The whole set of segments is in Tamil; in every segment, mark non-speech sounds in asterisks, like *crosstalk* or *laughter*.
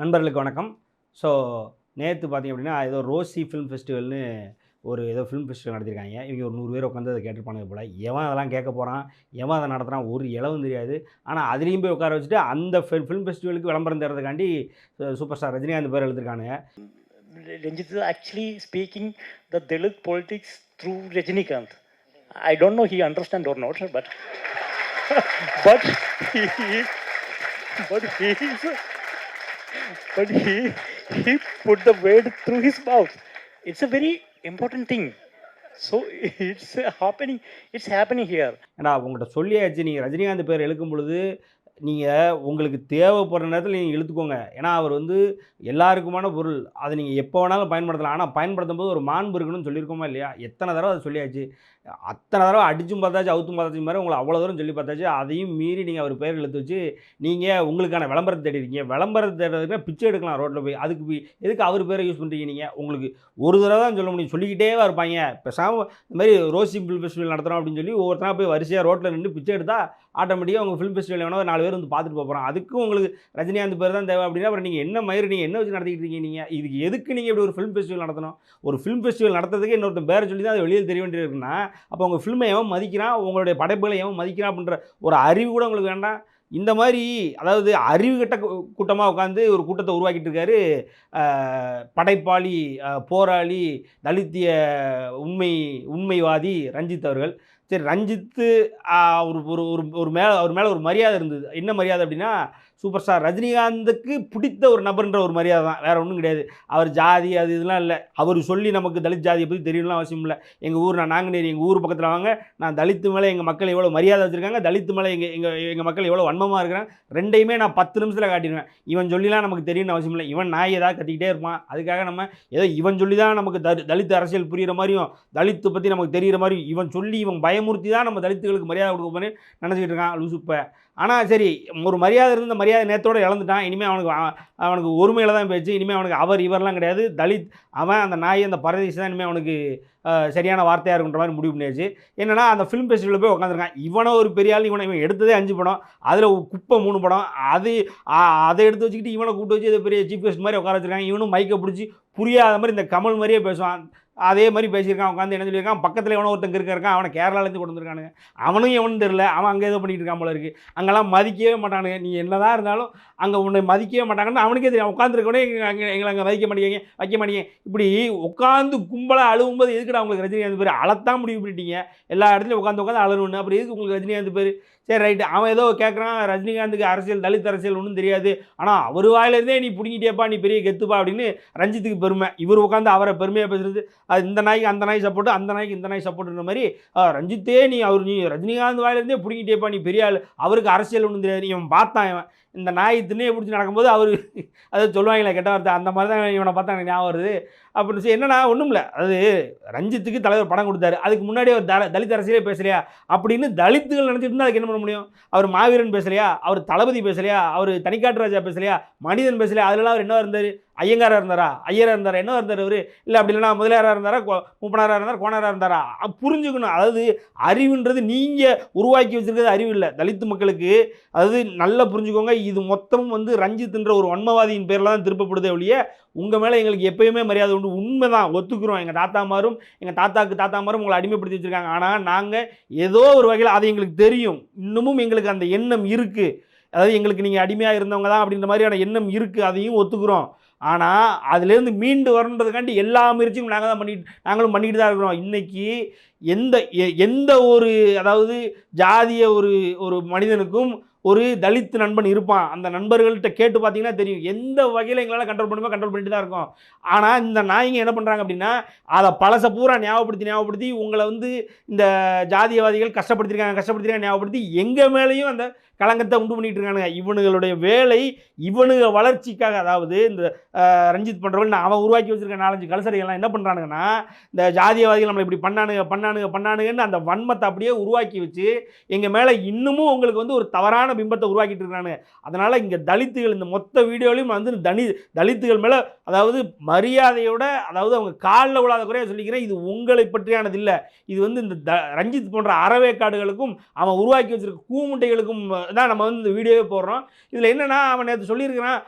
நண்பர்களுக்கு வணக்கம். ஸோ நேற்று பார்த்தீங்க அப்படின்னா ஏதோ ரோசி ஃபிலிம் ஃபெஸ்டிவல்னு ஒரு ஏதோ ஃபிலிம் ஃபெஸ்டிவல் நடத்திருக்காங்க. இவங்க ஒரு நூறு பேர் உட்காந்து அதை கேட்டிருப்பானுங்க போல். எவன் அதெல்லாம் கேட்க போகிறான் எவன் அதை நடத்துகிறான் ஒரு இளவும் தெரியாது. ஆனால் அதுலேயும் போய் உட்கார வச்சுட்டு அந்த ஃபிலிம் ஃபெஸ்டிவலுக்கு விளம்பரம் தரதுக்காண்டி சூப்பர் ஸ்டார் ரஜினிகாந்த் பேர் எழுதிருக்கானுங்க. Actually speaking the speaking the through Rajinikanth I don't know don't understand he not or but but *laughs* but he he put the weight through his mouth. It's a very important thing. So it's happening it's happening here ஏன்னா அவங்கள்ட்ட சொல்லியாச்சு நீங்கள் ரஜினிகாந்த் பேர் எழுக்கும் பொழுது நீங்கள் உங்களுக்கு தேவைப்படுற நேரத்தில் நீங்கள் இழுத்துக்கோங்க. ஏன்னா அவர் வந்து எல்லாருக்குமான பொருள். அதை நீங்கள் எப்போ வேணாலும் பயன்படுத்தலாம். ஆனால் பயன்படுத்தும் போது ஒரு மாண்பு இருக்கணும்னு சொல்லியிருக்கோமா இல்லையா? எத்தனை தடவை அதை சொல்லியாச்சு? அத்தனை தடவை அடிச்சும் பார்த்தாச்சு அவுத்தும் பார்த்தாச்சு மாதிரி உங்களை அவ்வளோ தூரம் சொல்லி பார்த்தாச்சு. அதையும் மீறி நீங்கள் அவர் பேர் எழுத்து வச்சு நீங்கள் உங்களுக்கான விளம்பரத்தை தேடிருக்கீங்க விளம்பரத்தை தேடுறதுக்கு பிச்சை எடுக்கலாம் ரோட்டில் போய். அதுக்கு போய் எதுக்கு அவர் பேரை யூஸ் பண்ணுறீங்க நீங்கள் உங்களுக்கு ஒரு தடவை தான் சொல்ல முடியும். சொல்லிக்கிட்டே இருப்பாங்க. பேசாமல் இந்த மாதிரி ரோசி சிம்பிள் ஃபெஸ்டிவல் நடத்துகிறோம் அப்படின்னு சொல்லி ஒவ்வொருத்தனா போய் வரிசையாக ரோட்டில் நின்று பிச்சை எடுத்தால் ஆட்டோமேட்டிக்காக உங்கள் ஃபிலிம் ஃபெஸ்டிவல் வேணா ஒரு நாலு பேர் வந்து பார்த்துட்டு போகிறோம் அதுக்கும் உங்களுக்கு ரஜினிகாந்த் பேர் தான் தேவை அப்படின்னா அப்புறம் நீங்கள் என்ன மயிறு நீங்கள் என்ன வச்சு நடத்திக்கிட்டு இருக்கீங்க நீங்கள் இதுக்கு எதுக்கு நீங்கள் இப்படி ஒரு ஃபிலிம் ஃபெஸ்டிவல் நடத்தணும்? ஒரு ஃபிலிம் ஃபெஸ்டிவல் நடத்துறதுக்கு இன்னொருத்தன் பேரை சொல்லி தான் அது வெளியில் தெரிய வேண்டியிருக்குன்னா அப்போ உங்கள் ஃபிலிமை எவன் மதிக்கிறான்? உங்களுடைய படைப்புகளை எவன் மதிக்கிறான்? அப்படின்ற ஒரு அறிவு கூட உங்களுக்கு வேண்டாம். இந்த மாதிரி அதாவது அறிவு கட்ட கூட்டமாக உட்காந்து ஒரு கூட்டத்தை உருவாக்கிட்டு இருக்காரு படைப்பாளி போராளி தலித்திய உண்மை உண்மைவாதி ரஞ்சித் அவர்கள். சரி ரஞ்சித்து ஒரு ஒரு ஒரு மேலே அவர் மேலே ஒரு மரியாதை இருந்தது. என்ன மரியாதை அப்படின்னா சூப்பர் ஸ்டார். ரஜினிகாந்துக்கு பிடித்த ஒரு நபர்ன்ற ஒரு மரியாதை தான். வேறு ஒன்றும் கிடையாது. அவர் ஜாதி அது இதெல்லாம் இல்லை. அவர் சொல்லி நமக்கு தலித் ஜாதியை பற்றி தெரியணும்லாம் அவசியம் இல்லை. எங்கள் ஊர் நான் நாங்குநேரி எங்கள் ஊர் பக்கத்தில் வாங்க. நான் தலித்து மேலே எங்கள் மக்கள் எவ்வளோ மரியாதை வச்சுருக்காங்க தலித்து மேலே எங்கள் எங்கள் எங்கள் மக்கள் எவ்வளோ வன்மமாக இருக்கிறாங்க ரெண்டையுமே நான் பத்து நிமிஷத்தில் காட்டிடுவேன். இவன் சொல்லிலாம் நமக்கு தெரியணும்னு அவசியம் இல்லை. இவன் நாய் ஏதாவது கத்திக்கிட்டே இருப்பான். அதுக்காக நம்ம ஏதோ இவன் சொல்லி தான் நமக்கு தலி தலித் அரசியல் புரிகிற மாதிரியும் தலித்து பற்றி நமக்கு தெரிகிற மாதிரியும் இவன் சொல்லி இவன் பயமுறுத்தி தான் நம்ம தலித்துகளுக்கு மரியாதை கொடுக்க போறேன்னு நினச்சிக்கிட்டு இருக்கான். லூசுப்பை ஆனால் சரி ஒரு மரியாதை இருந்த மரியாதை நேரத்தோட இழந்துட்டான். இனிமேல் அவனுக்கு அவனுக்கு ஒருமையில் தான் போயிடுச்சு இனிமேல் அவனுக்கு அவர் இவரெல்லாம் கிடையாது. தலித் அவன் அந்த நாய் அந்த பரதேசி தான் இனிமேல் அவனுக்கு சரியான வார்த்தையாக இருக்குன்ற மாதிரி முடிவு பண்ணியாச்சு. என்னென்னா அந்த ஃபிலிம் ஃபெஸ்டிவலில் போய் உட்காந்துருக்கான் இவனை ஒரு பெரிய ஆள் இவனை இவன் எடுத்ததே அஞ்சு படம். அதில் குப்பை மூணு படம். அது அதை எடுத்து வச்சுக்கிட்டு இவனை கூப்பிட்டு வச்சு இதை பெரிய சீஃப் கெஸ்ட் மாதிரி உட்கார வச்சுருக்காங்க. இவனும் மைக்கை பிடிச்சி புரியாத மாதிரி இந்த கமல் மாதிரியே பேசுவான். அதே மாதிரி பேசியிருக்கான் உட்காந்து என்ன சொல்லியிருக்கான் பக்கத்தில் எவனோ ஒருத்தங்க இருக்கான் அவனை கேரளாலேருந்து கொண்டு வந்திருக்கானுங்க. அவனும் எவனும் தெரில அவன் அங்கே ஏதோ பண்ணிட்டு இருக்கான் போல இருக்கு. அங்கெல்லாம் மதிக்கவே மாட்டானுங்க. நீ என்னதான் இருந்தாலும் அங்கே உன்னை மதிக்கவே மாட்டாங்கன்னு அவனுக்கே தெரியும். உட்காந்துருக்கவனே அங்கே எங்களை அங்கே மதிக்க மாட்டேங்க வைக்க மாட்டேங்க. இப்படி உட்காந்து கும்பலாக அழுவும்போது எதுக்குடா உங்களுக்கு ரஜினிகாந்த் பேர்? அழத்தான் முடிவு பண்ணிட்டீங்க. எல்லா இடத்துலையும் உட்காந்து உட்காந்து அழணுன்னு அப்புறம் எதுக்கு உங்களுக்கு ரஜினிகாந்த் பேர்? சரி ரைட்டு அவன் ஏதோ கேட்குறான் ரஜினிகாந்துக்கு அரசியல் தலித் அரசியல் ஒன்றும் தெரியாது. ஆனால் அவர் வாயிலிருந்தே நீ பிடிங்கிட்டேப்பா நீ பெரிய கெத்துப்பா அப்படின்னு ரஞ்சித்துக்கு பெருமை. இவர் உட்காந்து அவரை பெருமையாக பேசுறது. அது இந்த நாய்க்கு அந்த நாய் சப்போர்ட்டு அந்த நாய்க்கு இந்த நாய் சப்போர்ட்ன்ற மாதிரி ரஞ்சித்தே நீ அவர் நீ ரஜினிகாந்த் வாயிலிருந்தே பிடிங்கிட்டேப்பா நீ பெரிய ஆள். அவருக்கு அரசியல் ஒன்றும் தெரியாது. நீ இவன் பார்த்தான் இவன். இந்த நாய் திண்ணையை பிடிச்சி நடக்கும்போது அவர் அதை சொல்லுவாங்களே கெட்ட வார்த்தை அந்த மாதிரி தான் இவனை பார்த்தா எனக்கு ஞாபகம் வருது. அப்படின்னு சொல்லி என்னன்னா ஒன்றும் இல்லை அது ரஞ்சித்துக்கு தலைவர் படம் கொடுத்தாரு. அதுக்கு முன்னாடி அவர் தல தலித் அரசியலே பேசலையா? அப்படின்னு தலித்துகள் நினச்சிட்டு இருந்தால் அதுக்கு என்ன பண்ண முடியும்? அவர் மாவீரன் பேசலையா? அவர் தளபதி பேசலையா? அவர் தனிக்காட்டு ராஜா பேசலையா? மனிதன் பேசலையா? அதிலலாம் அவர் என்ன இருந்தார்? ஐயங்காராக இருந்தாரா? ஐயராக இருந்தாரா? என்ன இருந்தார் அவர் இல்லை அப்படி இல்லைனா முதலியாராக இருந்தாரா? மூப்பனாராக இருந்தார்? கோணராக இருந்தாரா? புரிஞ்சுக்கணும். அதாவது அறிவுன்றது நீங்கள் உருவாக்கி வச்சுருக்கிறது அறிவு இல்லை. தலித்து மக்களுக்கு. அதாவது நல்லா புரிஞ்சுக்கோங்க. இது மொத்தமும் வந்து ரஞ்சித்ன்ற ஒரு வன்மவாதியின் பேரில் தான் திருப்பப்படுதே ஒழிய உங்கள் மேலே எங்களுக்கு எப்பயுமே மரியாதை உண்டு. உண்மை தான் ஒத்துக்கிறோம் எங்கள் தாத்தாமாரும் எங்கள் தாத்தாக்கு தாத்தாமாரும் உங்களை அடிமைப்படுத்தி வச்சுருக்காங்க. ஆனால் நாங்கள் ஏதோ ஒரு வகையில் அது எங்களுக்கு தெரியும். இன்னமும் எங்களுக்கு அந்த எண்ணம் இருக்குது அதாவது எங்களுக்கு நீங்கள் அடிமையாக இருந்தவங்க தான் அப்படின்ற மாதிரியான எண்ணம் இருக்குது அதையும் ஒத்துக்கிறோம். ஆனால் அதுலேருந்து மீண்டு வரணுன்றதுக்காண்டி எல்லா முயற்சியும் நாங்கள் தான் பண்ணிட்டு நாங்களும் பண்ணிட்டு தான் இருக்கிறோம். இன்றைக்கி எந்த எ- எந்த ஒரு அதாவது ஜாதிய ஒரு ஒரு மனிதனுக்கும் ஒரு தலித் நண்பன் இருப்பான். அந்த நண்பர்கள்ட்ட கேட்டு பார்த்தீங்கன்னா தெரியும். எந்த வகையில் எங்களால் கண்ட்ரோல் பண்ணுமோ கண்ட்ரோல் பண்ணிட்டு தான் இருக்கும். ஆனால் இந்த நாய்ங்க என்ன பண்ணுறாங்க அப்படின்னா அதை பழச பூரா ஞாபகப்படுத்தி ஞாபகப்படுத்தி உங்களை வந்து இந்த ஜாதியவாதிகள் கஷ்டப்படுத்திருக்காங்க கஷ்டப்படுத்திருக்காங்க ஞாபகப்படுத்தி எங்கள் மேலேயும் அந்த களங்கத்தை உண்டு பண்ணிகிட்டு இருக்கானுங்க இவனுங்களுடைய வேலை இவனுங்க வளர்ச்சிக்காக அதாவது இந்த ரஞ்சித் பண்ணுறவன் அவன் உருவாக்கி வச்சிருக்க நாலஞ்சு கலசரிகள்லாம் என்ன பண்ணுறானுங்கன்னா இந்த ஜாதியவாதிகள் நம்மளை இப்படி பண்ணானுங்க பண்ணானுங்க பண்ணானுங்கன்னு அந்த வன்மத்தை அப்படியே உருவாக்கி வச்சு எங்கள் மேலே இன்னமும் உங்களுக்கு வந்து ஒரு தவறான பிம்பத்தை உருவாக்கிட்டு இருக்கானுங்க. அதனால் இங்கே தலித்துகள் இந்த மொத்த வீடியோலையும் வந்து தனி தலித்துகள் மேலே அதாவது மரியாதையோட அதாவது அவங்க காலில் விழாத குறைய சொல்லிக்கிறேன் இது உங்களை பற்றியானது இல்லை. இது வந்து இந்த த ரஞ்சித் போன்ற அறவேக்காடுகளுக்கும் அவன் உருவாக்கி வச்சிருக்க கூமுட்டைகளுக்கும் தான் நம்ம வந்து இந்த வீடியோவே போடுறோம். இதில் என்னென்னா அவன் நேற்று சொல்லியிருக்கிறான்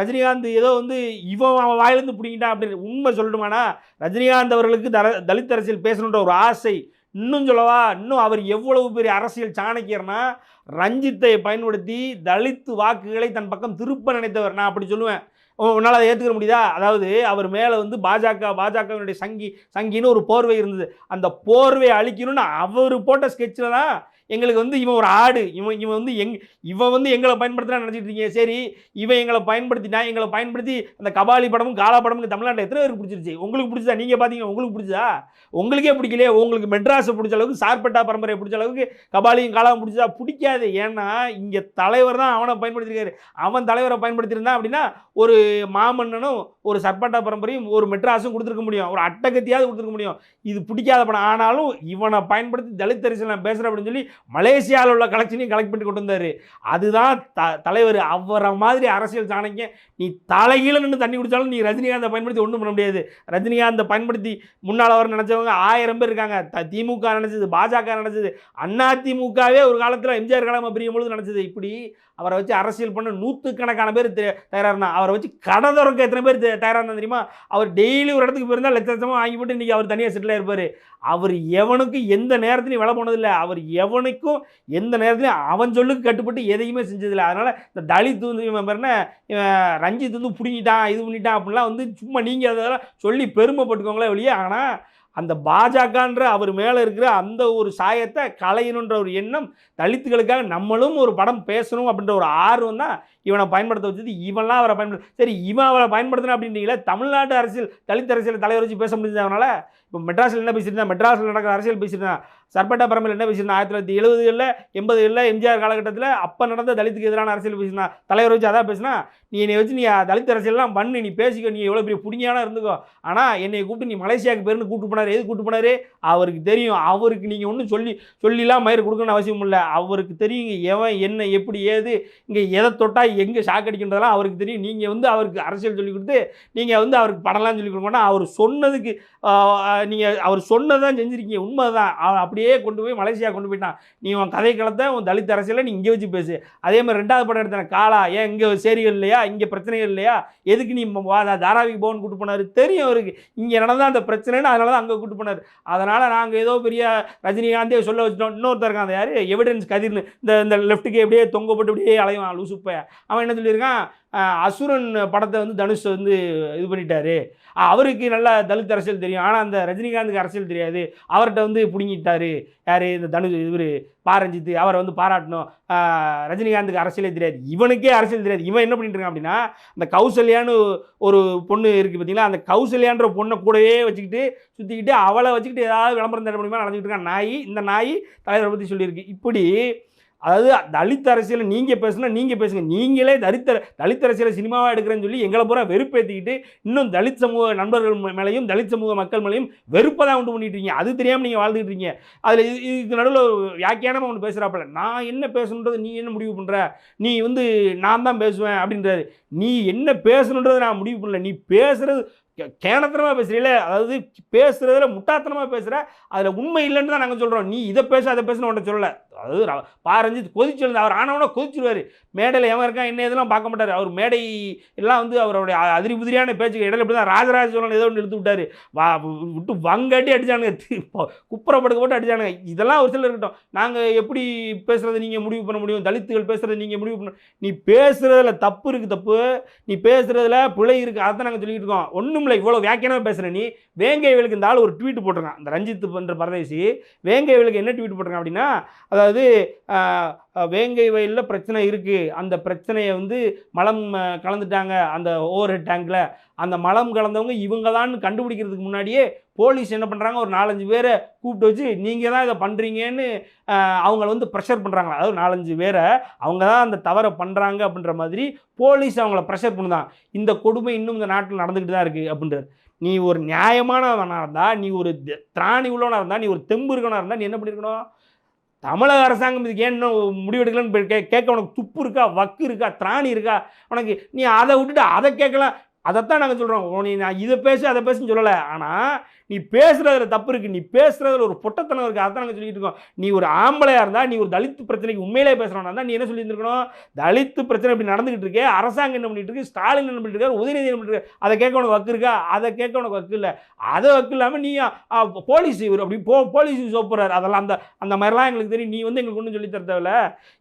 ரஜினிகாந்த் ஏதோ வந்து இவன் அவன் வாயிலிருந்து பிடிங்கிட்டான் அப்படின்னு உண்மை சொல்லணுமானா ரஜினிகாந்த் அவர்களுக்கு தர தலித் அரசியல் பேசணுன்ற ஒரு ஆசை இன்னும் சொல்லவா? இன்னும் அவர் எவ்வளவு பெரிய அரசியல் சாணக்கியர்னா ரஞ்சித்தை பயன்படுத்தி தலித்து வாக்குகளை தன் பக்கம் திருப்ப நினைத்தவர் நான் அப்படி சொல்லுவேன். உன்னால் அதை ஏற்றுக்க முடியுதா? அதாவது அவர் மேலே வந்து பாஜக பாஜகவினுடைய சங்கி சங்கின்னு ஒரு போர்வை இருந்தது. அந்த போர்வையை அழிக்கணும்னு அவர் போட்ட ஸ்கெட்சில் தான் எங்களுக்கு வந்து இவன் ஒரு ஆடு இவன் இவன் வந்து எங் இவன் வந்து எங்களை பயன்படுத்தினா நினச்சிட்டு இருக்கீங்க. சரி இவன் எங்களை பயன்படுத்தினா எங்களை பயன்படுத்தி அந்த கபாலி படமும் காலா படமும் தமிழ்நாட்டில் எத்தனை பேருக்கு பிடிச்சிருச்சு? உங்களுக்கு பிடிச்சா நீங்கள் பார்த்தீங்க உங்களுக்கு பிடிச்சா உங்களுக்கே பிடிக்கலையே உங்களுக்கு மெட்ராஸை பிடிச்ச அளவுக்கு சார்பட்டா பரம்பரையை பிடிச்ச அளவுக்கு கபாலியும் காலாவும் பிடிச்சா பிடிக்காது. ஏன்னா இங்கே தலைவர் தான் அவனை பயன்படுத்தியிருக்காரு. அவன் தலைவரை பயன்படுத்தியிருந்தான் அப்படின்னா ஒரு மாமன்னனும் ஒரு சர்பட்டா பரம்பரையும் ஒரு மெட்ராஸும் கொடுத்துருக்க முடியும். ஒரு அட்டகத்தியாவது கொடுத்துருக்க முடியும். இது பிடிக்காத படம். ஆனாலும் இவனை பயன்படுத்தி தலித் அரசியல் நான் பேசுகிறேன் அப்படின்னு சொல்லி மலேசியாவில் உள்ள கலெக்ஷனையும் கலெக்ட் பண்ணி கொண்டு வந்தார். அதுதான் த தலைவர். அவரை மாதிரி அரசியல் சாணக்கியம் நீ தலைகீழ நின்று தண்ணி குடித்தாலும் நீ ரஜினிகாந்தை பயன்படுத்தி ஒன்றும் பண்ண முடியாது. ரஜினிகாந்தை பயன்படுத்தி முன்னால் அவர் நினச்சவங்க ஆயிரம் பேர் இருக்காங்க. த திமுக நினச்சது பாஜக நினச்சது அண்ணா திமுகவே ஒரு காலத்தில் எம்ஜிஆர் காலமாக பிரியும் பொழுது நினச்சது. இப்படி அவரை வச்சு அரசியல் பண்ண நூற்றுக்கணக்கான பேர் தயாராக இருந்தால் அவரை வச்சு கடை திறக்க எத்தனை பேர் தயாராக தயாரா தெரியுமா? அவர் டெய்லி ஒரு இடத்துக்கு போயிருந்தால் லட்ச லட்சமாக வாங்கி போட்டு இன்றைக்கி அவர் தனியாக செட்டில் இருப்பார் அவர் எவனுக்கும் எந்த நேரத்துலையும் விலை போனதில்லை. அவர் எவனுக்கும் எந்த நேரத்துலையும் அவன் சொல்லுக்கு கட்டுப்பட்டு எதையுமே செஞ்சதில்லை. அதனால் இந்த தலித் வந்து இவன் ரஞ்சித் வந்து பிடிங்கிட்டான் இது பண்ணிட்டான் அப்படிலாம் வந்து சும்மா நீங்கள் அதெல்லாம் சொல்லி பெருமைப்பட்டுக்கோங்களே வெளியே ஆனால் அந்த பாஜகன்ற அவர் மேலே இருக்கிற அந்த ஒரு சாயத்தை களையணுன்ற ஒரு எண்ணம் தலித்துகளுக்காக நம்மளும் ஒரு படம் பேசணும் அப்படின்ற ஒரு ஆர்வம் தான் இவனை பயன்படுத்த வச்சது. இவன்லாம் அவரை பயன்படுத்த சரி இவன் அவரை பயன்படுத்தின அப்படின்றீங்களே தமிழ்நாட்டு அரசியல் தலித் அரசியல் தலைவர் வச்சு பேச முடிஞ்சது அவனால் இப்போ மெட்ராஸில் என்ன பேசியிருந்தான் மெட்ராஸில் நடக்கிற அரசியல் பேசியிருந்தான் சர்பட்டா பரம்பரையில் என்ன பேசியிருந்தான் ஆயிரத்தி தொள்ளாயிரத்தி எழுபதுகளில் எண்பதுகளில் எம்ஜிஆர் காலகட்டத்தில் அப்போ நடந்த தலித்துக்கு எதிரான அரசியல் பேசினா தலைவர் வச்சு அதான் பேசினா நீ என்னை வச்சு நீ தலித் அரசியல்லாம் பண்ணு நீ பேசிக்கோ நீ எவ்வளோ பெரிய புடிங்கியான இருந்துக்கோ. ஆனால் என்னை கூப்பிட்டு நீ மலேசியாவுக்கு பேருன்னு கூப்பிட்டு போனார். எது கூப்பிட்டு போனார்? அவருக்கு தெரியும். அவருக்கு நீங்கள் ஒன்றும் சொல்லி சொல்லிலாம் மயிர் கொடுக்கணும்னு அவசியம் இல்லை. அவருக்கு தெரியும். எவன் என்ன எப்படி ஏது இங்கே எதை தொட்டால் எங்கே ஷாக் அடிக்கின்றதெல்லாம் அவருக்கு தெரியும். நீங்கள் வந்து அவருக்கு அரசியல் சொல்லி கொடுத்து நீங்கள் வந்து அவருக்கு படம்லாம் சொல்லி கொடுக்கணும் அவர் சொன்னதுக்கு நீங்கள் அவர் சொன்னதான் செஞ்சுருக்கீங்க. உண்மை தான் அப்படியே கொண்டு போய் மலேசியா கொண்டு போயிட்டான். நீ உன் கதை கலத்த உன் தலித் அரசியலை நீ இங்கே வச்சு பேசு. அதே மாதிரி ரெண்டாவது படம் எடுத்தேன். காலா ஏன் இங்கே சேரிகள் இல்லையா? இங்கே பிரச்சனைகள் இல்லையா? எதுக்கு நீ ம- தாராவிக்கு போகணும்னு கூட்டு போனார். தெரியும் அவருக்கு. இங்கே நடந்தால் அந்த பிரச்சனைன்னு அதனால தான் அங்கே கூட்டு போனார். அதனால் நாங்கள் ஏதோ பெரிய ரஜினிகாந்தே சொல்ல வச்சிட்டோம். இன்னொருத்தர் இருக்கான் அந்த யார்? எவிடன்ஸ் கதிர்னு. இந்த இந்த லெஃப்ட்டுக்கு எப்படியே தொங்கப்பட்டு அப்படியே அலைவான் லூசுப்பைய. அவன் என்ன சொல்லியிருக்கான்? அசுரன் படத்தை வந்து தனுஷ் வந்து இது பண்ணிட்டாரு. அவருக்கு நல்லா தலித் அரசியல் தெரியும். ஆனால் அந்த ரஜினிகாந்துக்கு அரசியல் தெரியாது. அவர்கிட்ட வந்து பிடுங்கிட்டாரு. யார்? இந்த தனுஷ் இவர் பாரஞ்சித்து அவரை வந்து பாராட்டணும். ரஜினிகாந்துக்கு அரசியலே தெரியாது. இவனுக்கே அரசியல் தெரியாது. இவன் என்ன பண்ணிட்டு இருக்கான் அப்படின்னா அந்த கௌசல்யான்னு ஒரு பொண்ணு இருக்குது பார்த்தீங்களா அந்த கௌசல்யான்ற பொண்ணை கூடவே வச்சுக்கிட்டு சுற்றிக்கிட்டு அவளை வச்சுக்கிட்டு ஏதாவது விளம்பரம் தர முடியுமா நடந்துக்கிட்டு இருக்கான். நாய் இந்த நாய் தலைவரை பற்றி சொல்லியிருக்கு. இப்படி அதாவது தலித் அரசியல் நீங்கள் பேசுனா நீங்கள் பேசுங்க. நீங்களே தலித்த தலித் அரசியலை சினிமாவாக எடுக்கிறேன்னு சொல்லி எங்களை பூரா வெறுப்பேற்றிக்கிட்டு இன்னும் தலித் சமூக நண்பர்கள் மேலையும் மேலேயும் தலித் சமூக மக்கள் மேலேயும் வெறுப்பை தான் உண்டு பண்ணிட்டு இருக்கீங்க. அது தெரியாமல் நீங்கள் வாழ்ந்துட்டு இருக்கீங்க. அதில் இது இதுக்கு நடுவில் வியாக்கியானமாக ஒன்று பேசுகிறாப்புல நான் என்ன பேசணுன்றது நீ என்ன முடிவு பண்ணுற நீ வந்து நான் தான் பேசுவேன் அப்படின்றாரு. நீ என்ன பேசணுன்றதை நான் முடிவு பண்ணல. நீ பேசுகிறது கே- கேணத்தனமாக பேசுறீல அதாவது பேசுகிறதுல முட்டாத்தனமாக பேசுகிற அதில் உண்மை இல்லைன்னு தான் நாங்கள் சொல்கிறோம் நீ இதை பேச அதை பேசணும் உன்ட்ட சொல்லலை. அதாவது பாரஞ்சு கொதிச்சிருந்த அவர் ஆனவனா கொதிச்சிருவார். மேடையில் எவன் இருக்கான் என்ன இதெல்லாம் பார்க்க மாட்டார். அவர் மேடை எல்லாம் வந்து அவருடைய அதிரி புதிரியான பேச்சுக்கு இடையில இப்படி தான் ராஜராஜ சோழன் ஏதோ ஒன்று எடுத்து விட்டாரு. வா விட்டு வங்காட்டி அடிச்சானுங்க. தி- ப- குப்புறப்படுக்க போட்டு அடிச்சானுங்க. இதெல்லாம் ஒரு சிலர் இருக்கட்டும். நாங்கள் எப்படி பேசுகிறத நீங்கள் முடிவு பண்ண முடியும்? தலித்துகள் பேசுகிறத நீங்கள் முடிவு பண்ண நீ பேசுகிறதுல தப்பு இருக்குது தப்பு. நீ பேசுகிறதுல பிழை இருக்குது அதை தான் நாங்கள் சொல்லிட்டு இருக்கோம். ஒன்றும் இல்லை இவ்வளோ வியாக்கியமாக பேசுகிற நீ வேங்கைவேலுக்கு இந்த ஆள் ஒரு ட்வீட் போட்டிருக்கான். இந்த ரஞ்சித் பண்ணுற பரதேசி வேங்கைவேலுக்கு என்ன ட்வீட் போட்டிருக்கான் அப்படின்னா அதாவது வேங்கை வயலில் பிரச்சனை இருக்குது அந்த பிரச்சனையை வந்து மலம் கலந்துட்டாங்க. அந்த ஓவர் ஹெட் டேங்கில் அந்த மலம் கலந்தவங்க இவங்க தான் கண்டுபிடிக்கிறதுக்கு முன்னாடியே போலீஸ் என்ன பண்ணுறாங்க ஒரு நாலஞ்சு பேரை கூப்பிட்டு வச்சு நீங்கள் தான் இதை பண்ணுறீங்கன்னு அவங்கள வந்து ப்ரெஷர் பண்ணுறாங்களா அதாவது நாலஞ்சு பேரை அவங்க தான் அந்த தவறை பண்ணுறாங்க அப்படின்ற மாதிரி போலீஸ் அவங்கள ப்ரெஷர் பண்ணுதான். இந்த கொடுமை இன்னும் இந்த நாட்டில் நடந்துக்கிட்டு தான் இருக்குது அப்படின்றது நீ ஒரு நியாயமானவனாக இருந்தால் நீ ஒரு திராணி உள்ளவனாக இருந்தால் நீ ஒரு தெம்பு இருக்கவனாக இருந்தால் நீ என்ன பண்ணியிருக்கணும் தமிழக அரசாங்கம் இதுக்கு ஏன் இன்னும் முடிவெடுக்கலன்னு போய் கே கேட்க உனக்கு துப்பு இருக்கா வக்கு இருக்கா திராணி இருக்கா? உனக்கு நீ அதை விட்டுட்டு அதை கேட்கலாம். அதைத்தான் நாங்கள் சொல்கிறோம் நீ நான் இதை பேசு அதை பேசுன்னு சொல்லலை. ஆனால் நீ பேசுகிறதுல தப்பு இருக்கு. நீ பேசுகிறதுல ஒரு பொட்டத்தனம் இருக்குது அதான் நாங்கள் சொல்லிட்டு இருக்கோம். நீ ஒரு ஆம்பளையாக இருந்தால் நீ ஒரு தலித்து பிரச்சனைக்கு உண்மையிலே பேசுறவனா இருந்தா நீ என்ன சொல்லியிருந்துருக்கணும்? தலித்து தலித் பிரச்சனை இப்படி நடந்துகிட்டு இருக்கே. அரசாங்கம் என்ன பண்ணிட்டு இருக்கு? ஸ்டாலின் என்ன பண்ணிட்டு இருக்காரு? உதயநிதி என்ன பண்ணிட்டு அதை கேட்க உனக்கு வக்கு இருக்கா? அதை கேட்க உனக்கு வக்கு இல்லை. அதை வக்கு இல்லாமல் நீ போலீஸ் இவர் அப்படி போ போலீஸ் சோப்புறாரு. அதெல்லாம் அந்த அந்த மாதிரிலாம் எங்களுக்கு தெரியும். நீ வந்து எங்களுக்கு ஒன்றும் சொல்லி தர தேவையில்ல.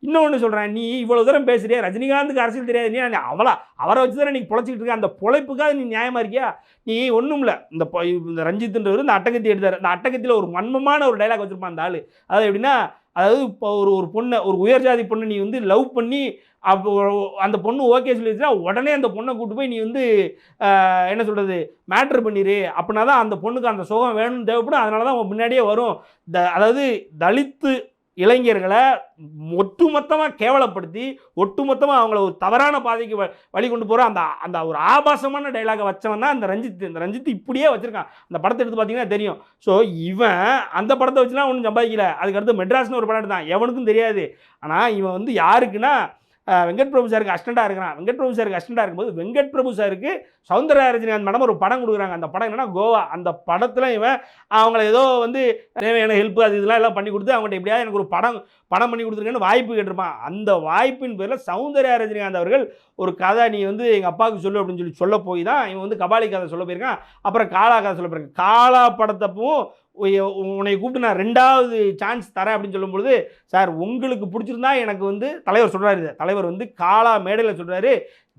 இன்னொன்று சொல்கிறேன் நீ இவ்வளோ தூரம் பேசுகிறியா ரஜினிகாந்துக்கு அரசியல் தெரியாது. நீ அவளா? அவரை வச்சு தானே நீ பொழைச்சிக்கிட்டு இருக்க. அந்த பொழைப்புக்காக நீ நியாயமாக இருக்கியா? நீ ஒன்றும் இல்லை இந்த ரஞ்சித் இந்த இந்த அட்டகத்தி எடுத்தார். இந்த அட்டகத்தில் ஒரு மன்மமான ஒரு டைலாக் வச்சுருப்பான் அந்த ஆள். அதாவது எப்படின்னா அதாவது இப்போ ஒரு ஒரு பொண்ணை ஒரு உயர் ஜாதி பொண்ணை நீ வந்து லவ் பண்ணி அப்போ அந்த பொண்ணு ஓகே சொல்லிடுச்சுன்னா உடனே அந்த பொண்ணை கூட்டு போய் நீ வந்து என்ன சொல்கிறது மேட்ரு பண்ணிடு அப்படின்னா தான் அந்த பொண்ணுக்கு அந்த சுகம் வேணும்னு தேவைப்படும். அதனால தான் அவன் முன்னாடியே வரும். த அதாவது தலித்து இளைஞர்களை ஒட்டுமொத்தமாக கேவலப்படுத்தி ஒட்டுமொத்தமாக அவங்கள ஒரு தவறான பாதைக்கு வ- வழி கொண்டு போகிற அந்த அந்த ஒரு ஆபாசமான டைலாகை வச்சவன் தான் அந்த ரஞ்சித். இந்த ரஞ்சித் இப்படியே வச்சுருக்கான். அந்த படத்தை எடுத்து பார்த்தீங்கன்னா தெரியும். ஸோ இவன் அந்த படத்தை வச்சுனா ஒன்றும் சம்பாதிக்கல. அதுக்கு அடுத்து மெட்ராஸ்னு ஒரு படம் எடுத்தான். எவனுக்கும் தெரியாது. ஆனால் இவன் வந்து யாருக்குன்னா வெங்கட் பிரபு சாருக்கு அஸ்டண்டாக இருக்கிறான். வெங்கட் பிரபு சாருக்கு அஸ்டண்டாக இருக்கும்போது வெங்கட் பிரபு சாருக்கு சௌந்தரா ரஜினிகாந்த் மேடம் ஒரு படம் கொடுக்குறாங்க. அந்த படம் என்னன்னா கோவா. அந்த படத்தில் இவன் அவங்கள ஏதோ வந்து தேவையான ஹெல்ப் அது இதெல்லாம் எல்லாம் பண்ணி கொடுத்து அவங்கள்ட்ட எப்படியாவது எனக்கு ஒரு படம் படம் பண்ணி கொடுத்துருக்கேன்னு வாய்ப்பு கேட்டிருப்பான். அந்த வாய்ப்பின் பேரில் சௌந்தர்யா ரஜினிகாந்த் அவர்கள் ஒரு கதை நீ வந்து எங்கள் அப்பாவுக்கு சொல்லு அப்படின்னு சொல்லி சொல்ல போய் தான் இவன் வந்து கபாலி கதை சொல்ல போயிருக்கான். அப்புறம் காலா கதை சொல்ல போயிருக்கான். காலா படத்தப்பவும் உன்னை கூப்பிட்டு நான் ரெண்டாவது சான்ஸ் தரேன் அப்படின்னு சொல்லும்பொழுது சார் உங்களுக்கு பிடிச்சிருந்தா எனக்கு வந்து தலைவர் சொல்கிறாரு இதை. தலைவர் வந்து காலா மேடையில் சொல்கிறாரு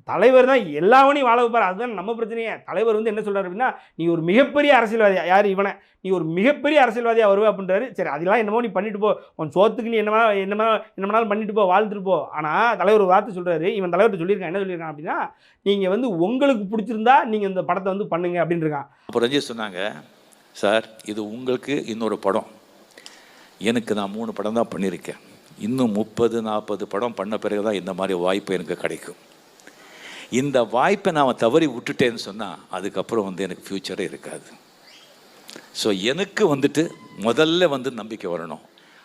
தலைவர் தான் எல்லாவனையும் வாழ வைப்பார். அதுதான் நம்ம பிரச்சனையே. தலைவர் வந்து என்ன சொல்கிறார் அப்படின்னா நீ ஒரு மிகப்பெரிய அரசியல்வாதி யார்? இவனை. நீ ஒரு மிகப்பெரிய அரசியல்வாதியாக வருவே அப்படின்றாரு. சரி அதெல்லாம் என்னமோ நீ பண்ணிட்டு போ. உன் சோத்துக்கு நீ என்னமா என்னமா என்ன வேணாலும் பண்ணிட்டு போ வாழ்ந்துட்டு போ. ஆனால் தலைவர் ஒரு வார்த்தை சொல்கிறாரு இவன் தலைவர்கிட்ட சொல்லியிருக்கான். என்ன சொல்லியிருக்கான் அப்படின்னா நீங்கள் வந்து உங்களுக்கு பிடிச்சிருந்தா நீங்கள் இந்த படத்தை வந்து பண்ணுங்க அப்படின்னு இருக்கான். அப்போ ரஞ்சித் சொன்னாங்க சார் இது உங்களுக்கு இன்னொரு படம். எனக்கு நான் மூணு படம் தான் பண்ணியிருக்கேன். இன்னும் முப்பது நாற்பது படம் பண்ண பிறகு தான் இந்த மாதிரி வாய்ப்பு எனக்கு கிடைக்கும். இந்த வாய்ப்பை நான் தவறி விட்டுட்டேன்னு சொன்னால் அதுக்கப்புறம் வந்து எனக்கு ஃப்யூச்சரே இருக்காது. ஸோ எனக்கு வந்துட்டு முதல்ல வந்து நம்பிக்கை வரணும்.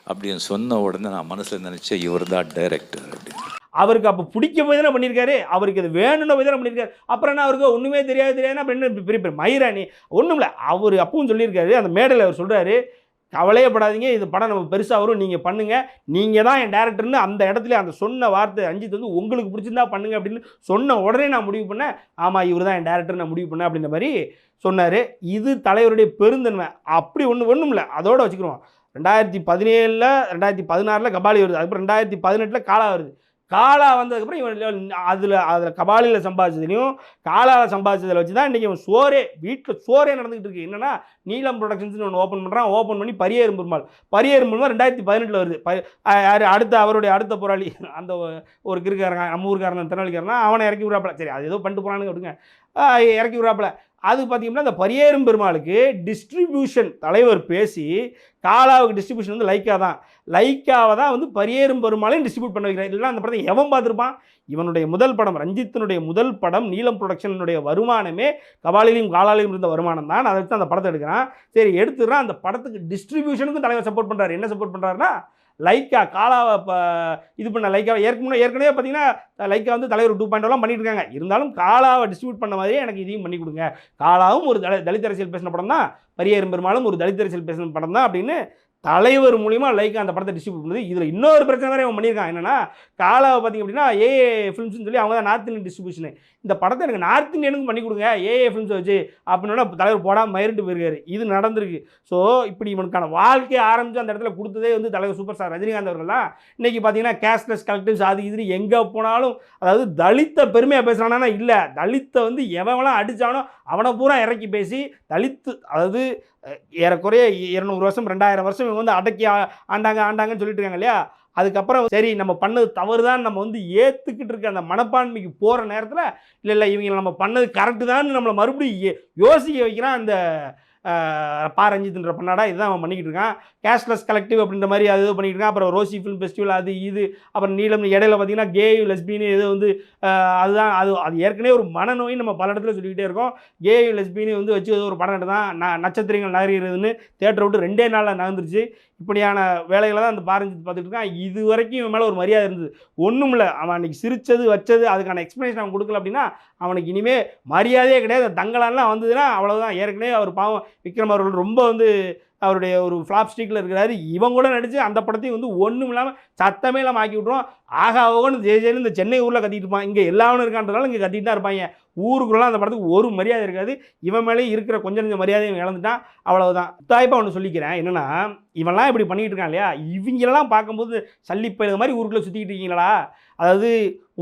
அப்படின்னு சொன்ன உடனே நான் மனசில் நினச்சேன் இவர் தான் டைரக்டர் அப்படின்னு. அவருக்கு அப்போ பிடிக்க போய் தானே பண்ணியிருக்காரு? அவருக்கு அது வேணும்னு போய் தானே பண்ணியிருக்காரு? அப்புறம் என்ன அவருக்கு ஒன்றுமே தெரியாது தெரியாதுன்னா அப்புறம் என்ன பெரிய பெரிய மயிராணி? ஒன்றும் இல்லை அவர் அப்பவும் சொல்லியிருக்காரு. அந்த மேடையில் அவர் சொல்கிறாரு கவலையப்படாதீங்க. இது படம் நம்ம பெருசாக வரும். நீங்கள் பண்ணுங்கள் நீங்கள் தான் என் டேரக்டர்னு அந்த இடத்துல அந்த சொன்ன வார்த்தை அஞ்சித் வந்து உங்களுக்கு பிடிச்சிருந்தா பண்ணுங்க அப்படின்னு சொன்ன உடனே நான் முடிவு பண்ணேன். ஆமாம் இவர் தான் என் டேரக்டர் நான் முடிவு பண்ணேன் அப்படின்ற மாதிரி சொன்னார். இது தலைவருடைய பெருந்தன்மை. அப்படி ஒன்று ஒன்றும் இல்லை அதோடு வச்சுக்கிறோம் ரெண்டாயிரத்தி பதினேழில் ரெண்டாயிரத்தி பதினாறில் கபாலி வருது. அதுக்கப்புறம் ரெண்டாயிரத்தி பதினெட்டில் காலா வருது. காலா வந்ததுக்கப்புறம் இவன் அதில் அதில் கபாலியில் சம்பாதிச்சதுலையும் காலாவில் சம்பாதிச்சதில் வச்சு தான் இன்றைக்கி இவன் சோரே வீட்டில் சோரே நடந்துகிட்டு இருக்கு. என்னன்னா நீலம் ப்ரொடக்ஷன்ஸ்னு ஒன்று ஓப்பன் பண்ணுறான் ஓப்பன் பண்ணி பரியேறும் பெருமாள். பரியேறும் பெருமாள் ரெண்டாயிரத்தி பதினெட்டில் வருது. ப அடுத்த அவருடைய அடுத்த போராளி அந்த ஒரு கிருக்காரங்க நம்ம ஊருக்காரன் திருநெல்வேலிக்காரனா அவனை இறக்கி விடுறாப்புல. சரி அது ஏதோ பண்ணிட்டு போகிறானுங்க விடுங்க. இறக்கி விடுறாப்புல. அது பார்த்தீங்கன்னா இந்த பரியேறும் பெருமாளுக்கு டிஸ்ட்ரிபியூஷன் தலைவர் பேசி காலாவுக்கு டிஸ்ட்ரிபியூஷன் வந்து லைக்கா தான். லைக்காவை தான் வந்து பரியேறும் பெருமாளையும் டிஸ்ட்ரிபியூட் பண்ண வைக்கிறார். இல்லைனா அந்த படத்தை எவன் பார்த்துருப்பான்? இவனுடைய முதல் படம் ரஞ்சித்தினுடைய முதல் படம் நீலம் ப்ரொடக்ஷனுடைய வருமானமே கபாலிலையும் காலாலையும் இருந்த வருமானம் தான். அதை வச்சு அந்த படத்தை எடுக்கிறான். சரி எடுத்துடுறான். அந்த படத்துக்கு டிஸ்ட்ரிபியூஷனுக்கும் தலைவர் சப்போர்ட் பண்ணுறாரு என்ன சப்போர்ட் பண்ணுறாருன்னா லைக்கா காலாவை இப்போ இது பண்ண லைக்கா ஏற்கனவே ஏற்கனவே பார்த்தீங்கன்னா லைக்கா வந்து தலைவர் டூ பாயிண்ட் oh பண்ணிட்டு இருக்காங்க. இருந்தாலும் காலாவை டிஸ்ட்ரிபியூட் பண்ண மாதிரியே எனக்கு இதையும் பண்ணி கொடுங்க. காலாவும் ஒரு தல தலித் அரசியல் பேசின படம் தான் பரியேறும் பெருமாளும் ஒரு தலித் அரசியல் பேசின படம் தான் அப்படின்னு தலைவர் மூலிமா லைக் அந்த படத்தை டிஸ்ட்ரிபியூட் பண்ணுது. இதில் இன்னொரு பிரச்சனை வேறு அவன் பண்ணியிருக்கான். என்னன்னா காலாவை பார்த்தீங்க அப்படின்னா ஏஏ ஃபிலிம்ஸ்னு சொல்லி அவங்க தான் நார்த் இந்தியன் டிஸ்ட்ரிபியூஷனு இந்த படத்தை எனக்கு நார்த் இந்தியனுக்கும் பண்ணி கொடுங்க. ஏஏ ஃபிலிம்ஸ் வச்சு அப்படின்னா தலைவர் போடாமல் மயிரிட்டு போயிருக்காரு. இது நடந்திருக்கு. ஸோ இப்படி இவனுக்கான வாழ்க்கையை ஆரம்பித்து அந்த இடத்துல கொடுத்ததே வந்து தலைவர் சூப்பர் ஸ்டார் ரஜினிகாந்த் அவர்கள் தான். இன்றைக்கி பார்த்தீங்கன்னா கேஷ்லெஸ் கலெக்டிவ்ஸ் அது இது எங்கே போனாலும் அதாவது தலித்த பெருமையாக பேசுகிறானா இல்லை. தலித்தை வந்து எவன்லாம் அடித்தானோ அவனை பூரா இறக்கி பேசி தலித்து அதாவது ஏறக்குறைய இரநூறு வருஷம் ரெண்டாயிரம் வருஷம் இவங்க வந்து அடக்கி ஆண்டாங்க ஆண்டாங்கன்னு சொல்லிட்டு இருக்காங்க இல்லையா? அதுக்கப்புறம் சரி நம்ம பண்ணது தவறு தான் நம்ம வந்து ஏற்றுக்கிட்டு இருக்க அந்த மனப்பான்மைக்கு போகிற நேரத்தில் இல்லை இல்லை இவங்க நம்ம பண்ணது கரெக்டு தான் நம்மளை மறுபடியும் யோசிக்க வைக்கிறான் அந்த பா ரஞ்சித்ன்ற பண்ணாடா இதுதான் அவன் பண்ணிக்கிட்டு இருக்கான். கேஷ்லெஸ் கலெக்டிவ் அப்படின்ற மாதிரி அது இது பண்ணிக்கிட்டு இருக்கான். அப்புறம் ரோசி ஃபிலிம் ஃபெஸ்டிவல் அது இது. அப்புறம் நீளம் இடையில பார்த்தீங்கன்னா கே லெஸ்பின்னு இது வந்து அதுதான் அது அது ஏற்கனவே ஒரு மனநோய் நம்ம பல இடத்துல சொல்லிக்கிட்டே இருக்கோம். கே லெஸ்பின்னு வந்து வச்சு ஒரு படம் எடுத்தான். ந நட்சத்திரங்கள் நகர்கிறதுன்னு தேட்டரை விட்டு ரெண்டே நாளில் நகர்ந்துருச்சு. இப்படியான வேலைகளை தான் அந்த பாரஞ்சித் பார்த்துட்டு இருக்கான். இது வரைக்கும் இவன் மேலே ஒரு மரியாதை இருந்தது. ஒன்றும் இல்லை. அவன் அன்றைக்கி சிரித்தது வச்சது அதுக்கான எக்ஸ்ப்ளனேஷன் அவன் கொடுக்கல அப்படின்னா அவனுக்கு இனிமேல் மரியாதையே கிடையாது. தங்கலான்லாம் வந்ததுன்னா அவ்வளோதான் ஏற்கனவே அவர் பாவம் விக்ரம் அவர்கள் ரொம்ப வந்து அவருடைய ஒரு ஃப்ளாப் ஸ்டிக்கில் இருக்கிறாரு. இவன் கூட நடித்து அந்த படத்தையும் வந்து ஒன்றும் இல்லாமல் சத்தமே இல்லாமல் ஆக்கி விட்ருவோம் ஆகா ஓகன்னு ஜெய ஜெயன்னு இந்த சென்னை ஊரில் கத்திட்டு இருப்பான். இங்கே எல்லாவனும் இருக்கான்றதால இங்கே கட்டிட்டு தான் இருப்பாங்க. ஊருக்குள்ளலாம் அந்த படத்துக்கு ஒரு மரியாதை இருக்காது. இவன் மேலேயும் இருக்கிற கொஞ்சம் கொஞ்சம் மரியாதையும் இழந்துட்டான். அவ்வளவுதான். தாய்ப்பா ஒன்று சொல்லிக்கிறேன். என்னென்னா இவன்லாம் இப்படி பண்ணிகிட்டு இருக்கான் இல்லையா? இவங்களெல்லாம் பார்க்கும்போது சல்லிப்பயில மாதிரி ஊருக்குள்ளே சுற்றிக்கிட்டு இருக்கீங்களா? அதாவது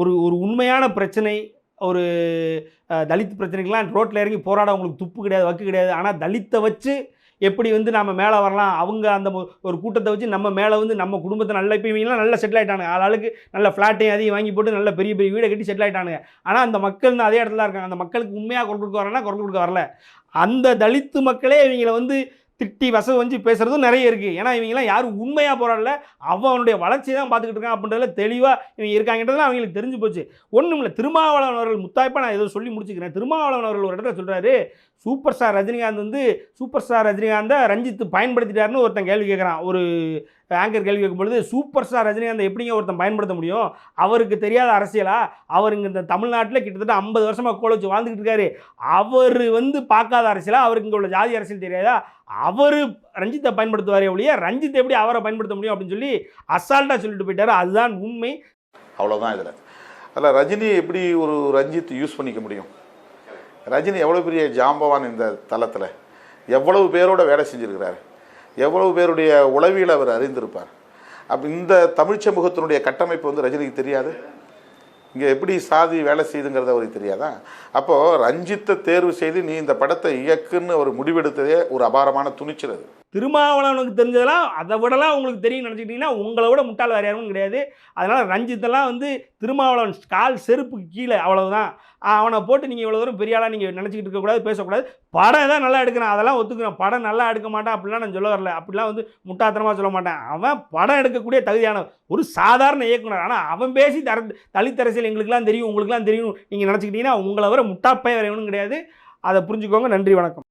ஒரு ஒரு உண்மையான பிரச்சனை ஒரு தலித் பிரச்சனைகள்லாம் ரோட்டில் இறங்கி போராட உங்களுக்கு துப்பு கிடையாது வக்கு கிடையாது. ஆனால் தலித்தை வச்சு எப்படி வந்து நம்ம மேலே வரலாம்? அவங்க அந்த ஒரு- கூட்டத்தை வச்சு நம்ம மேலே வந்து நம்ம குடும்பத்தை நல்ல இப்போ இவங்கெல்லாம் நல்லா செட்டில் ஆகிட்டானுங்க ஆளாளுக்கு நல்ல ஃப்ளாட்டையும் அதையும் வாங்கி போட்டு நல்ல பெரிய பெரிய வீடை கட்டி செட்டில் ஆகிட்டானுங்க ஆனால் அந்த மக்கள் அதே இடத்துல இருக்காங்க. அந்த மக்களுக்கு உண்மையாக குரல் கொடுக்க வரலன்னா குரல் கொடுக்க வரல. அந்த தலித்து மக்களே இவங்களை வந்து திட்டி வச வஞ்சி பேசுகிறதும் நிறைய இருக்குது ஏன்னா இவங்கெல்லாம் யாரும் உண்மையாக போராடல. அவனுடைய வளர்ச்சி தான் பார்த்துக்கிட்டு இருக்கான் அப்படின்றதுல தெளிவாக இவங்க இருக்காங்கன்றதுலாம் அவங்களுக்கு தெரிஞ்சு போச்சு. ஒன்றும் இல்லை திருமாவளவன் அவர்கள் முத்தாய்ப்பாக நான் ஏதோ சொல்லி முடிச்சுக்கிறேன். திருமாவளவன் அவர்கள் ஒரு இடத்துல சொல்கிறாரு சூப்பர் ஸ்டார் ரஜினிகாந்த் வந்து சூப்பர் ஸ்டார் ரஜினிகாந்தை ரஞ்சித் பயன்படுத்திட்டாருன்னு ஒருத்தன் கேள்வி கேட்குறான். ஒரு ஆங்கர் கேள்வி கேட்கும்பொழுது சூப்பர் ஸ்டார் ரஜினிகாந்தை எப்படிங்க ஒருத்தன் பயன்படுத்த முடியும்? அவருக்கு தெரியாத அரசியலா? அவர் இங்கே இந்த தமிழ்நாட்டில் கிட்டத்தட்ட ஐம்பது வருஷமாக கோல வச்சு வாழ்ந்துக்கிட்டு இருக்காரு. அவர் வந்து பார்க்காத அரசியலா? அவருக்கு இங்கே உள்ள ஜாதி அரசியல் தெரியாதா? அவர் ரஞ்சித்தை பயன்படுத்துவாரே ஒழிய ரஞ்சித் எப்படி அவரை பயன்படுத்த முடியும்? அப்படின்னு சொல்லி அசால்ட்டாக சொல்லிட்டு போயிட்டார். அதுதான் உண்மை. அவ்வளோதான் இதில். அதில் ரஜினி எப்படி ஒரு ரஞ்சித் யூஸ் பண்ணிக்க முடியும்? ரஜினி எவ்வளோ பெரிய ஜாம்பவான் இந்த தளத்தில்? எவ்வளவு பேரோட வேலை செஞ்சுருக்கிறார்? எவ்வளவு பேருடைய உளவியல் அவர் அறிந்திருப்பார்? அப்போ இந்த தமிழ் சமூகத்தினுடைய கட்டமைப்பு வந்து ரஜினிக்கு தெரியாது? இங்கே எப்படி சாதி வேலை செய்யுதுங்கிறது அவருக்கு தெரியாதா? அப்போது ரஞ்சித்தை தேர்வு செய்து நீ இந்த படத்தை இயக்குன்னு அவர் முடிவெடுத்ததே ஒரு அபாரமான துணிச்சல் அது. திருமாவளவனுக்கு தெரிஞ்சதெல்லாம் அதை விடலாம் உங்களுக்கு தெரியும் நினச்சிக்கிட்டிங்கன்னா உங்களை விட முட்டாள் வேறு யாரும் கிடையாது. அதனால் ரஞ்சித்தெல்லாம் வந்து திருமாவளவன் கால் செருப்புக்கு கீழே அவ்வளவுதான். அவனை போட்டு நீங்கள் இவ்வளோ தூரம் பெரிய ஆளாக நீங்கள் நினச்சிக்கிட்டு இருக்கக்கூடாது பேசக்கூடாது. படம் தான் நல்லா எடுக்கிறான் அதெல்லாம் ஒத்துக்கிறேன் படம் நல்லா எடுக்க மாட்டான் அப்படிலாம் நான் சொல்ல வரல. அப்படிலாம் வந்து முட்டாத்தனமாக சொல்ல மாட்டேன். அவன் படம் எடுக்கக்கூடிய தகுதியான ஒரு சாதாரண இயக்குனர். ஆனால் அவன் பேசி தர தலித் அரசியல் எங்களுக்குலாம் தெரியும் உங்களுக்குலாம் தெரியும் நீங்கள் நினச்சிக்கிட்டிங்கன்னா உங்களை வர முட்டாப்பை வரையணும் கிடையாது. அதை புரிஞ்சுக்கோங்க. நன்றி வணக்கம்.